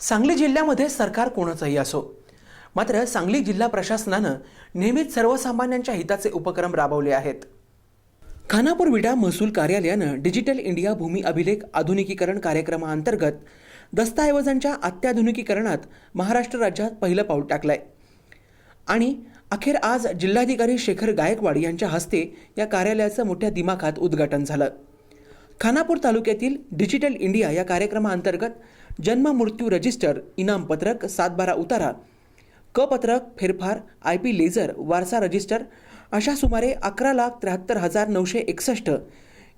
सांगली जिल्ह्यामध्ये सरकार कोणाचंही असो. मात्र सांगली जिल्हा प्रशासनानं नेहमीच सर्वसामान्यांच्या हिताचे उपक्रम राबवले आहेत. खानापूर विडा महसूल कार्यालयानं डिजिटल इंडिया भूमी अभिलेख आधुनिकीकरण कार्यक्रमाअंतर्गत दस्तऐवजांच्या अत्याधुनिकीकरणात महाराष्ट्र राज्यात पहिलं पाऊल टाकलंय. आणि अखेर आज जिल्हाधिकारी शेखर गायकवाड यांच्या हस्ते या कार्यालयाचं मोठ्या दिमाखात उद्घाटन झालं. खानापूर तालुक्यातील डिजिटल इंडिया या कार्यक्रमाअंतर्गत जन्म मृत्यू रजिस्टर इनाम पत्रक सातबारा उतारा. क पत्रक फेरफार आय पी लेझर वारसा रजिस्टर अशा सुमारे अकरा लाख त्र्याहत्तर हजार नऊशे एकसष्ट.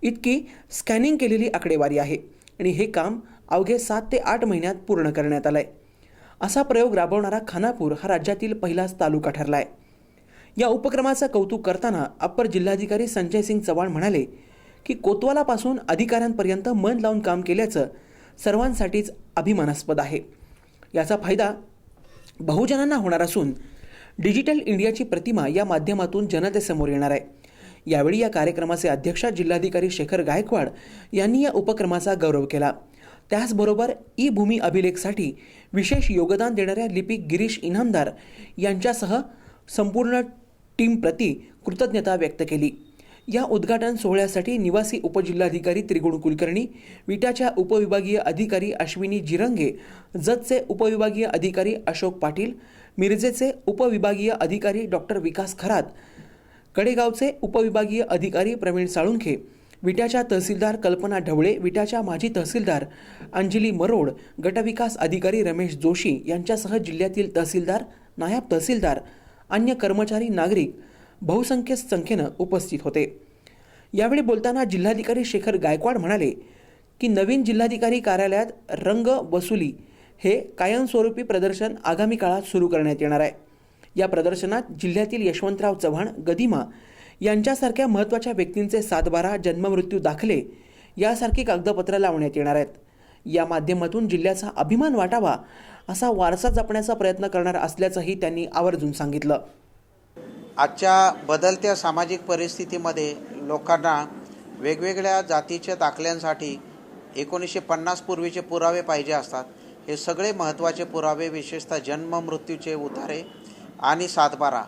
इतकी स्कॅनिंग केलेली आकडेवारी आहे आणि हे काम अवघे सात ते आठ महिन्यात पूर्ण करण्यात आलंय. असा प्रयोग राबवणारा खानापूर हा राज्यातील पहिलाच तालुका ठरला आहे या उपक्रमाचं कौतुक करताना अप्पर जिल्हाधिकारी संजय सिंग चव्हाण म्हणाले की कोतवालापासून अधिकाऱ्यांपर्यंत मन लावून काम केल्याचं सर्वांसाठीच अभिमानास्पद आहे. याचा फायदा बहुजनांना होणार असून डिजिटल इंडियाची प्रतिमा या माध्यमातून जनतेसमोर येणार आहे. यावेळी या कार्यक्रमाचे अध्यक्ष जिल्हाधिकारी शेखर गायकवाड यांनी या उपक्रमाचा गौरव केला. त्याचबरोबर ई भूमी अभिलेखसाठी विशेष योगदान देणाऱ्या लिपिक गिरीश इनामदार यांच्यासह संपूर्ण टीमप्रती कृतज्ञता व्यक्त केली. या उद्घाटन सोहळ्यासाठी निवासी उपजिल्हाधिकारी त्रिगुण कुलकर्णी विटाच्या उपविभागीय अधिकारी अश्विनी जिरंगे जतचे उपविभागीय अधिकारी अशोक पाटील मिरजेचे उपविभागीय अधिकारी डॉक्टर विकास खरात कडेगावचे उपविभागीय अधिकारी प्रवीण साळुंखे विट्याच्या तहसीलदार कल्पना ढवळे विट्याच्या माजी तहसीलदार अंजली मरोड गटविकास अधिकारी रमेश जोशी यांच्यासह जिल्ह्यातील तहसीलदार नायब तहसीलदार अन्य कर्मचारी नागरिक बहुसंख्य संख्येनं उपस्थित होते. यावेळी बोलताना जिल्हाधिकारी शेखर गायकवाड म्हणाले की नवीन जिल्हाधिकारी कार्यालयात रंग वसुली हे कायमस्वरूपी प्रदर्शन आगामी काळात सुरू करण्यात येणार आहे. या प्रदर्शनात जिल्ह्यातील यशवंतराव चव्हाण गदिमा यांच्यासारख्या महत्त्वाच्या व्यक्तींचे सातबारा जन्ममृत्यू दाखले यासारखी कागदपत्रं लावण्यात येणार आहेत. या माध्यमातून जिल्ह्याचा अभिमान वाटावा असा वारसा जपण्याचा प्रयत्न करणार असल्याचंही त्यांनी आवर्जून सांगितलं. आजच्या बदलत्या सामाजिक परिस्थितीमध्ये लोकांना वेगवेगळ्या जातीच्या दाखल्यांसाठी एकोणीसशे पन्नास पूर्वीचे पुरावे पाहिजे असतात. हे सगळे महत्त्वाचे पुरावे विशेषतः जन्म मृत्यूचे उतारे आणि सातबारा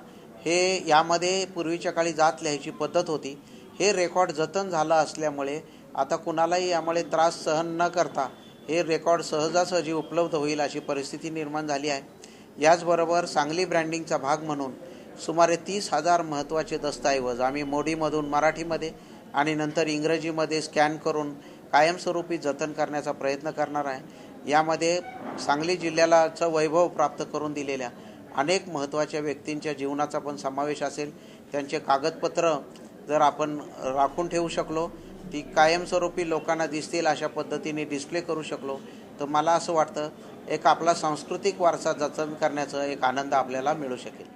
हे यामध्ये पूर्वीच्या काळी जात लिहायची पद्धत होती. हे रेकॉर्ड जतन झालं असल्यामुळे आता कुणालाही यामुळे त्रास सहन न करता हे रेकॉर्ड सहजासहजी उपलब्ध होईल अशी परिस्थिती निर्माण झाली आहे. याचबरोबर सांगली ब्रँडिंगचा भाग म्हणून सुमारे तीस हजार महत्त्वाचे दस्तऐवज आम्ही मोडीमधून मराठीमध्ये आणि नंतर इंग्रजीमध्ये स्कॅन करून कायमस्वरूपी जतन करण्याचा प्रयत्न करणार आहे. यामध्ये सांगली जिल्ह्यालाचं वैभव प्राप्त करून दिलेल्या अनेक महत्त्वाच्या व्यक्तींच्या जीवनाचा पण समावेश असेल. त्यांचे कागदपत्र जर आपण राखून ठेवू शकलो ती कायमस्वरूपी लोकांना दिसतील अशा पद्धतीने डिस्प्ले करू शकलो तर मला असं वाटतं एक आपला सांस्कृतिक वारसा जतन करण्याचा एक आनंद आपल्याला मिळू शकेल.